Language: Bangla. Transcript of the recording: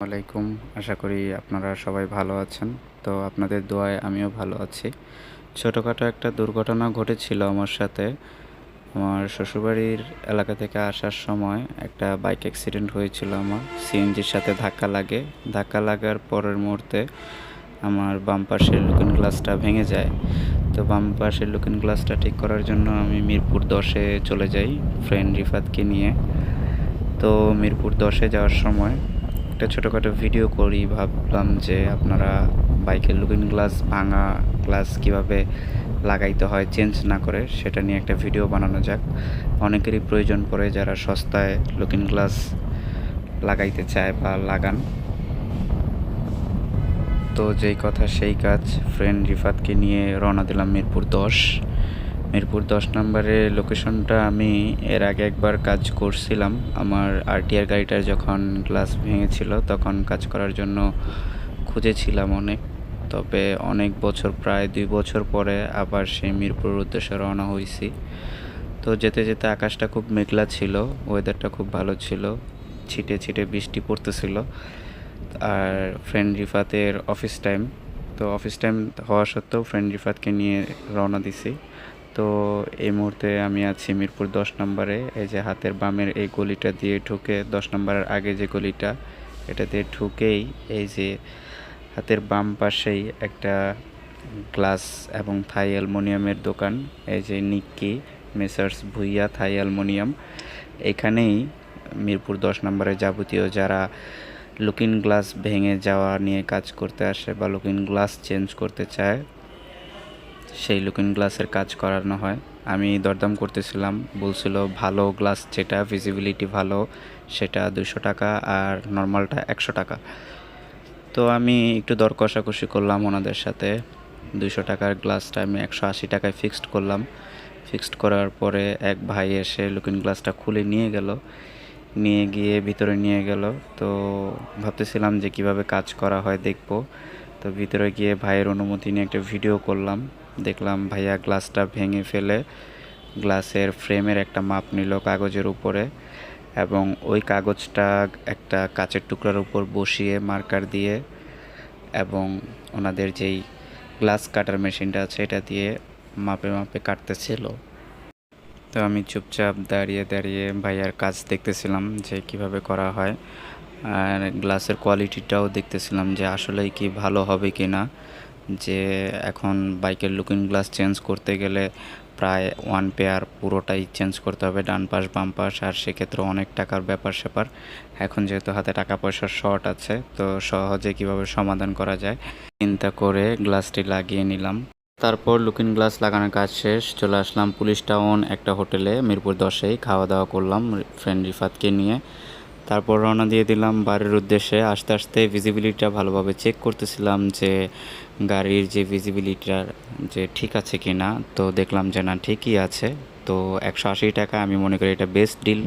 আলাইকুম। আশা করি আপনারা সবাই ভালো আছেন। তো আপনাদের দোয়ায় আমিও ভালো আছি। ছোটোখাটো একটা দুর্ঘটনা ঘটেছিল আমার সাথে। আমার শ্বশুরবাড়ির এলাকা থেকে আসার সময় একটা বাইক অ্যাক্সিডেন্ট হয়েছিল আমার। সিএনজির সাথে ধাক্কা লাগে। ধাক্কা লাগার পরের মুহূর্তে আমার বাম পাশের লুকিং গ্লাসটা ভেঙে যায়। তো বাম পাশের লুকিং গ্লাসটা ঠিক করার জন্য আমি মিরপুর দশে চলে যাই ফ্রেন্ড রিফাতকে নিয়ে। তো মিরপুর দশে যাওয়ার সময় একটা ছোটোখাটো ভিডিও করি, ভাবলাম যে আপনারা বাইকের লুকিং গ্লাস ভাঙা গ্লাস কীভাবে লাগাইতে হয় চেঞ্জ না করে, সেটা নিয়ে একটা ভিডিও বানানো যাক। অনেকেরই প্রয়োজন পড়ে যারা সস্তায় লুকিং গ্লাস লাগাইতে চায় বা লাগান। তো যেই কথা, সেই কাজ ফ্রেন্ড রিফাতকে নিয়ে রওনা দিলাম মিরপুর দশ। মিরপুর দশ নম্বরের লোকেশনটা আমি এর আগে একবার কাজ করছিলাম। আমার আরটিআর গাড়িটার যখন গ্লাস ভেঙেছিল, তখন কাজ করার জন্য খুঁজেছিলাম অনেক। তবে অনেক বছর, প্রায় দুই বছর পরে আবার সেই মিরপুরের উদ্দেশ্যে রওনা হয়েছি। তো যেতে যেতে আকাশটা খুব মেঘলা ছিল ওয়েদারটা খুব ভালো ছিল, ছিটে ছিটে বৃষ্টি পড়তেছিল, আর ফ্রেন্ড রিফাতের অফিস টাইম তো অফিস টাইম হওয়া সত্ত্বেও ফ্রেন্ড রিফাতকে নিয়ে রওনা দিছি। তো এই মুহূর্তে আমি আছি মিরপুর দশ নম্বরে। এই যে হাতের বামের এই গলিটা দিয়ে ঢুকে, দশ নম্বরের আগে যে গলিটা, এটা দিয়ে ঢুকেই এই যে হাতের বাম পাশেই একটা গ্লাস এবং থাই অ্যালমোনিয়ামের দোকান। এই যে Nikki messrs Bhuiya Thai aluminium. এখানেই মিরপুর দশ নম্বরে যাবতীয় যারা লুকিং গ্লাস ভেঙে যাওয়া নিয়ে কাজ করতে আসে বা লুকিং গ্লাস চেঞ্জ করতে চায় সেই লুকিং গ্লাসের কাজ করানো হয়। আমি দরদাম করতেছিলাম, বলছিল ভালো গ্লাস যেটা ভিজিবিলিটি ভালো, সেটা দুশো টাকা আর নর্মালটা একশো টাকা। তো আমি একটু দর কষাকষি করলাম ওনাদের সাথে। দুশো টাকার গ্লাসটা আমি একশো আশি টাকায় ফিক্সড করলাম। ফিক্সড করার পরে এক ভাই এসে লুকিং গ্লাসটা খুলে নিয়ে গেল। নিয়ে গিয়ে ভিতরে নিয়ে গেল। তো ভাবতেছিলাম যে কীভাবে কাজ করা হয় দেখব। তো ভিতরে গিয়ে ভাইয়ের অনুমতি নিয়ে একটা ভিডিও করলাম। দেখলাম ভাইয়া গ্লাসটা ভেঙে ফেলে গ্লাসের ফ্রেমের একটা মাপ নিল কাগজের উপরে এবং ওই কাগজটা একটা কাচের টুকরার উপর বসিয়ে মার্কার দিয়ে এবং ওনাদের যেই গ্লাস কাটার মেশিনটা আছে এটা দিয়ে মাপে মাপে কাটতেছিল। তো আমি চুপচাপ দাঁড়িয়ে দাঁড়িয়ে ভাইয়ার কাজ দেখতেছিলাম যে কীভাবে করা হয়। আর গ্লাসের কোয়ালিটিটাও দেখতেছিলাম যে আসলেই কি ভালো হবে কি না যে এখন বাইকের লুকিং গ্লাস চেঞ্জ করতে গেলে প্রায় ওয়ান পেয়ার পুরোটাই চেঞ্জ করতে হবে, ডান পাশ, বাম পাশ, আর সেক্ষেত্রে অনেক টাকার ব্যাপার স্যাপার। এখন যেহেতু হাতে টাকা পয়সার শর্ট আছে, তো সহজে কীভাবে সমাধান করা যায়? চিন্তা করে গ্লাসটি লাগিয়ে নিলাম। তারপর লুকিং গ্লাস লাগানোর কাজ শেষ, চলে আসলাম পুলিশ টাউন একটা হোটেলে মিরপুর দশেই। খাওয়া দাওয়া করলাম ফ্রেন্ড রিফাতকে নিয়ে। তারপর রওনা দিয়ে দিলাম বাড়ির উদ্দেশ্যে। আস্তে আস্তে ভিজিবিলিটিটা ভালোভাবে চেক করতেছিলাম যে গাড়ির যে ভিজিবিলিটিটা যে ঠিক আছে কি না তো দেখলাম যে না, ঠিকই আছে। তো একশো আশি টাকা আমি মনে করি এটা বেস্ট ডিল